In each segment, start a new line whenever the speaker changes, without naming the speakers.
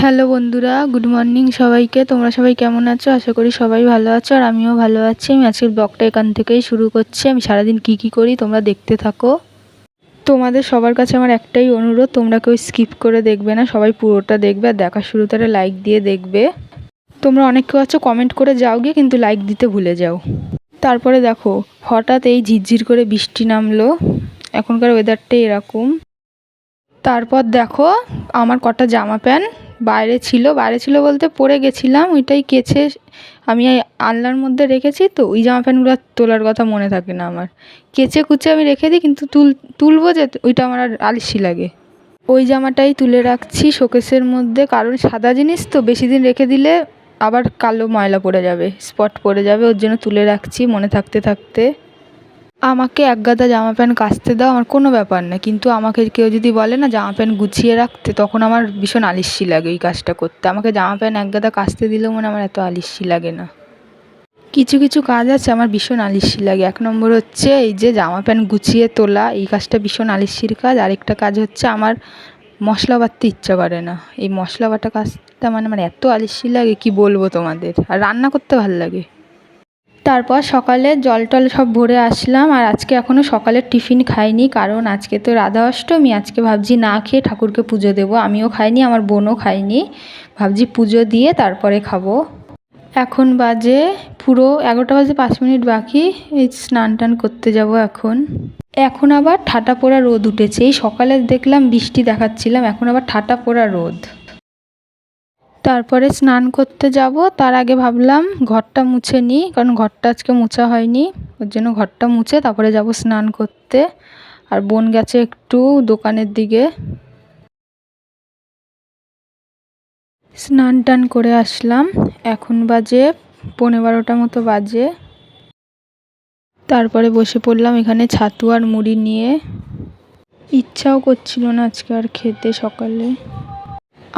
Hello বন্ধুরা, good morning সবাইকে। তোমরা সবাই কেমন আছো? আশা করি সবাই ভালো আছো আর আমিও ভালো আছি। আমি আজকের ব্লগটা এখান থেকেই শুরু করছি। আমি সারাদিন কি কি করি তোমরা দেখতে থাকো। তোমাদের সবার কাছে আমার একটাই অনুরোধ, তোমরা কেউ স্কিপ করে দেখবে না, সবাই পুরোটা দেখবে আর দেখার শুরু একটা লাইক দিয়ে দেখবে। তোমরা অনেক কেউ আছো কমেন্ট করে যাও গিয়ে, কিন্তু লাইক দিতে ভুলে যাও। তারপরে দেখো, হঠাৎ এই ঝিরঝির করে বৃষ্টি নামলো। এখনকার ওয়েদারটাই এরকম। তারপর দেখো, আমার কটা জামা প্যান্ট বাইরে ছিল বাইরে ছিল বলতে পরে গেছিলাম, ওইটাই কেচে আমি আলনার মধ্যে রেখেছি তো, ওই জামা প্যান্টগুলো তোলার কথা মনে থাকে না আমার। কেচে কুচে আমি রেখে দিই, কিন্তু তুল, তুলবো যে, ওইটা আমার আর আলসি লাগে। ওই জামাটাই তুলে রাখছি শোকেসের মধ্যে, কারণ সাদা জিনিস তো, বেশি দিন রেখে দিলে আবার কালো ময়লা পড়ে যাবে, স্পট পড়ে যাবে, ওর জন্য তুলে রাখছি মনে থাকতে থাকতে। আমাকে এক গাদা জামা প্যান্ট কাচতে দাও, আমার কোনো ব্যাপার না। কিন্তু আমাকে কেউ যদি বলে না, জামা প্যান্ট গুছিয়ে রাখতে, তখন আমার ভীষণ আলিস্যি লাগে এই কাজটা করতে। আমাকে জামা প্যান্ট এক গাদা কাচতে দিলেও মনে আমার এত আলিস্যি লাগে না। কিছু কিছু কাজ আছে, আমার ভীষণ আলিস্যি লাগে। এক নম্বর হচ্ছে এই যে জামা প্যান্ট গুছিয়ে তোলা, এই কাজটা ভীষণ আলিস্যির কাজ। আরেকটা কাজ হচ্ছে আমার মশলা বাটতে ইচ্ছা করে না। এই মশলা বাটা কাজটা মানে আমার এত আলিস্যি লাগে, কি বলব তোমাদের? আর রান্না করতে ভালো লাগে। তারপর সকালে জল টল সব ভরে আসলাম আর আজকে এখনও সকালের টিফিন খাইনি, কারণ আজকে তো রাধা অষ্টমী, আজকে ভাবছি না খেয়ে ঠাকুরকে পুজো দেবো। আমিও খাইনি, আমার বোনও খায়নি ভাবছি পুজো দিয়ে তারপরে খাব। এখন বাজে পুরো এগারোটা বাজে পাঁচ মিনিট বাকি, এই স্নান টান করতে যাব এখন। এখন আবার ঠাটা পোড়া রোদ উঠেছে, এই সকালে দেখলাম বৃষ্টি দেখাচ্ছিলাম, এখন আবার ঠাটা পোড়া রোদ। তারপরে স্নান করতে যাব। তার আগে ভাবলাম ঘরটা মুছে নিই, কারণ ঘরটা আজকে মোছা হয়নি। ওর জন্য ঘরটা মুছে তারপরে যাব স্নান করতে। আর বোন গেছে একটু দোকানের দিকে। স্নান টান করে আসলাম। এখন বাজে পনেরো বারোটা মতো বাজে। তারপরে বসে পড়লাম এখানে ছাতু আর মুড়ি নিয়ে। ইচ্ছাও করছিল না আজকে আর খেতে সকালে।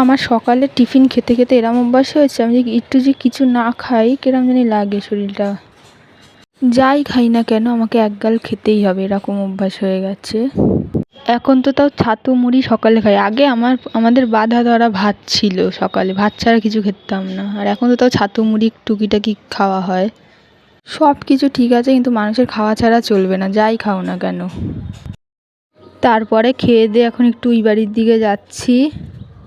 আমার সকালে টিফিন খেতে খেতে এরম অভ্যাস হয়েছে, আমি একটু যে কিছু না খাই, কিরম জানি লাগে শরীরটা। যাই খাই না কেন, আমাকে এক গাল খেতেই হবে, এরকম অভ্যাস হয়ে গেছে। এখন তো তাও ছাতু মুড়ি সকালে খাই। আগে আমার, আমাদের বাধা ধরা ভাত ছিল সকালে, ভাত ছাড়া কিছু খেতাম না। আর এখন তো তাও ছাতু মুড়ি টুকিটাকি খাওয়া হয়। সব কিছু ঠিক আছে, কিন্তু মানুষের খাওয়া ছাড়া চলবে না, যাই খাও না কেন। তারপরে খেয়ে দিয়ে এখন একটু ওই বাড়ির দিকে যাচ্ছি।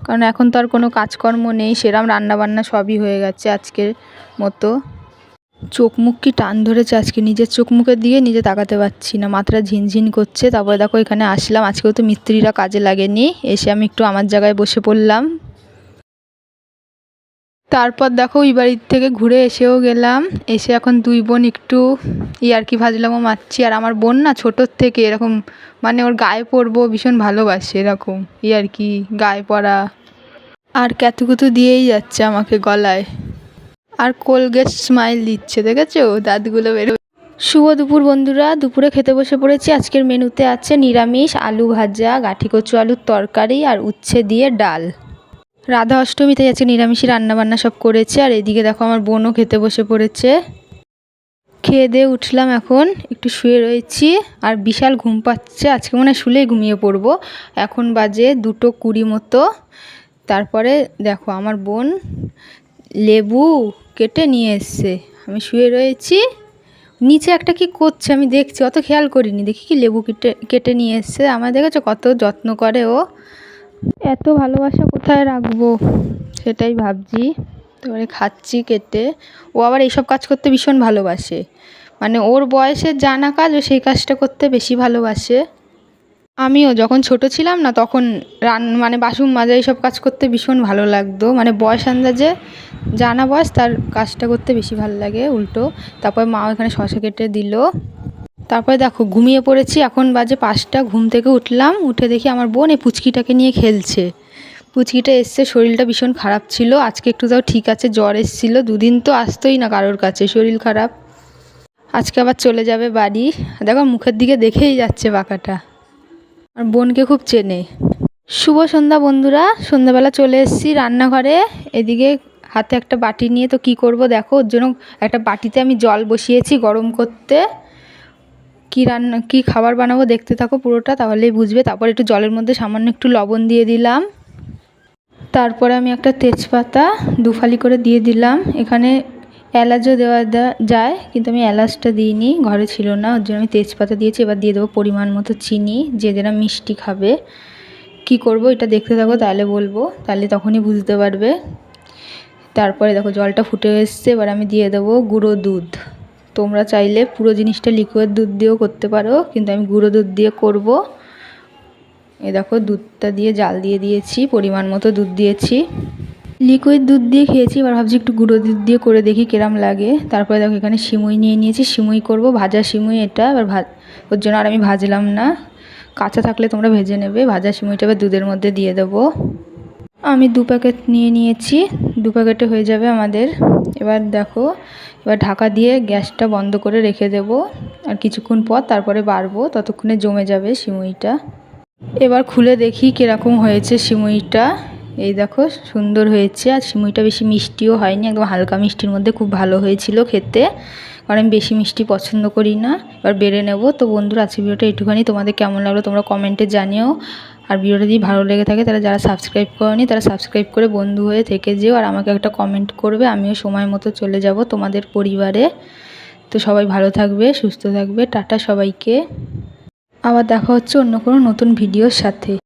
কারণ এখন তো আর কোনো কাজকর্ম নেই, সেরম রান্নাবান্না সবই হয়ে গেছে আজকের মতো। চোখ মুখ কি টান ধরেছে আজকে? নিজের চোখ মুখের দিয়ে নিজে তাকাতে পারছি না, মাথাটা ঝিনঝিন করছে। তারপরে দেখো এখানে আসলাম, আজকেও তো মিস্ত্রিরা কাজে লাগেনি। এসে আমি একটু আমার জায়গায় বসে পড়লাম। তারপর দেখো ওই বাড়ির থেকে ঘুরে এসেও গেলাম। এসে এখন দুই বোন একটু ইয়ার্কি ফাজলামো মারছি। আর আমার বোন না ছোটোর থেকে এরকম মানে ওর গায়ে পরবো ভীষণ ভালোবাসে এরকম ইয়ার্কি, গায়ে পরা। আর ক্যাতুকুতু দিয়েই যাচ্ছে আমাকে গলায়। আর কোলগেট স্মাইল দিচ্ছে, দেখেছ? দাঁতগুলো বেরো শুভ দুপুর বন্ধুরা, দুপুরে খেতে বসে পড়েছি। আজকের মেনুতে আছে নিরামিষ, আলু ভাজা গাঠি কচু আলুর তরকারি আর উচ্ছে দিয়ে ডাল। রাধা অষ্টমীতে আজকে নিরামিষই রান্নাবান্না সব করেছে, আর এদিকে দেখো আমার বোনও খেতে বসে পড়েছে। খেয়ে দিয়ে উঠলাম এখন, একটু শুয়ে রয়েছি, আর বিশাল ঘুম পাচ্ছে, আজকে মনে হয় শুলেই ঘুমিয়ে পড়ব। এখন বাজে দুটো কুড়ি মতো, তারপরে দেখো আমার বোন লেবু কেটে নিয়ে এসছে। আমি শুয়ে রয়েছি, নিচে একটা কি করছে আমি দেখছি, অত খেয়াল করিনি, দেখি কি লেবু কেটে কেটে নিয়ে এসছে আমার দেখেছ কত যত্ন করে ও। এত ভালোবাসা কোথায় রাখব? সেটাই ভাবছি। তারপরে খাচ্ছি কেটে ও আবার এইসব কাজ করতে ভীষণ ভালোবাসে। মানে ওর বয়সের জানা কাজ ও সেই কাজটা করতে বেশি ভালোবাসে। আমিও যখন ছোট ছিলাম না, তখন রান মানে বাসন মাজা এইসব কাজ করতে ভীষণ ভালো লাগতো। মানে বয়স আন্দাজে জানা বয়স, তার কাজটা করতে বেশি ভালো লাগে, উল্টো। তারপর মা এখানে শশা কেটে দিল। তারপরে দেখো ঘুমিয়ে পড়েছি, এখন বাজে পাঁচটা, ঘুম থেকে উঠলাম, উঠে দেখি আমার বোন এই পুচকিটাকে নিয়ে খেলছে। পুচকিটা এসছে, শরীরটা ভীষণ খারাপ ছিল, আজকে একটু তাও ঠিক আছে, জ্বর এসেছিল, দুদিন তো আসতোই না কারোর কাছে, শরীর খারাপ। আজকে আবার চলে যাবে বাড়ি, দেখো মুখের দিকে দেখেই যাচ্ছে বাঁকাটা। আর বোনকে খুব চেনে। শুভ সন্ধ্যা বন্ধুরা, সন্ধ্যাবেলা চলে এসেছি রান্নাঘরে, এদিকে হাতে একটা বাটি নিয়ে, তো কি করব দেখো, ওর জন্য একটা বাটিতে আমি জল বসিয়েছি গরম করতে। কি রান্না, কি খাবার বানাবো দেখতে থাকো পুরোটা, তাহলেই বুঝবে। তারপর একটু জলের মধ্যে সামান্য একটু লবণ দিয়ে দিলাম। তারপরে আমি একটা তেজপাতা দুফালি করে দিয়ে দিলাম। এখানে এলাচও দেওয়া যায়, কিন্তু আমি এলাচটা দিইনি, ঘরে ছিল না, ওর জন্য আমি তেজপাতা দিয়েছি। এবার দিয়ে দেবো পরিমাণ মতো চিনি, যে যারা মিষ্টি খাবে। কি করব, এটা দেখতে থাকো, তাহলে বলব, তাহলে তখনই বুঝতে পারবে। তারপরে দেখো জলটা ফুটে এসছে, এবার আমি দিয়ে দেবো গুঁড়ো দুধ। তোমরা চাইলে পুরো জিনিসটা লিকুইড দুধ দিয়েও করতে পারো, কিন্তু আমি গুঁড়ো দুধ দিয়ে করব। এ দেখো, দুধটা দিয়ে জাল দিয়ে দিয়েছি, পরিমাণ মতো দুধ দিয়েছি। লিকুইড দুধ দিয়ে খেয়েছি, এবার ভাবছি একটু গুঁড়ো দুধ দিয়ে করে দেখি কিরম লাগে। তারপরে দেখো, এখানে সিমুই নিয়ে নিয়েছি, সিমুই করব, ভাজা সিমুই এটা, এবার ভা ওর জন্য আর আমি ভাজলাম না। কাঁচা থাকলে তোমরা ভেজে নেবে, ভাজা সিমুইটা এবার দুধের মধ্যে দিয়ে দেবো। আমি দু প্যাকেট নিয়ে নিয়েছি, দু প্যাকেটে হয়ে যাবে আমাদের। এবার দেখো, এবার ঢাকা দিয়ে গ্যাসটা বন্ধ করে রেখে দেব। আর কিছুক্ষণ পর তারপরে বাড়বো, ততক্ষণে জমে যাবে সিমুইটা এবার খুলে দেখি কীরকম হয়েছে সিমুইটা এই দেখো, সুন্দর হয়েছে। আর সিমুইটা বেশি মিষ্টিও হয়নি, একদম হালকা মিষ্টির মধ্যে খুব ভালো হয়েছিল খেতে। কারণ আমি বেশি মিষ্টি পছন্দ করি না। এবার বেড়ে নেব। তো বন্ধুরা আজকে ভিডিওটা একটুখানি তোমাদের কেমন লাগল তোমরা কমেন্টে জানিও। আর ভিডিওটা যদি ভালো লেগে থাকে তারা যারা সাবস্ক্রাইব করনি, তারা সাবস্ক্রাইব করে বন্ধু হয়ে থেকে যেও। আর আমাকে একটা কমেন্ট করবে, আমিও সময় মতো চলে যাব তোমাদের পরিবারে। তো সবাই ভালো থাকবে, সুস্থ থাকবে। টাটা সবাইকে। আবার দেখা হচ্ছে অন্য কোনো নতুন ভিডিওর সাথে।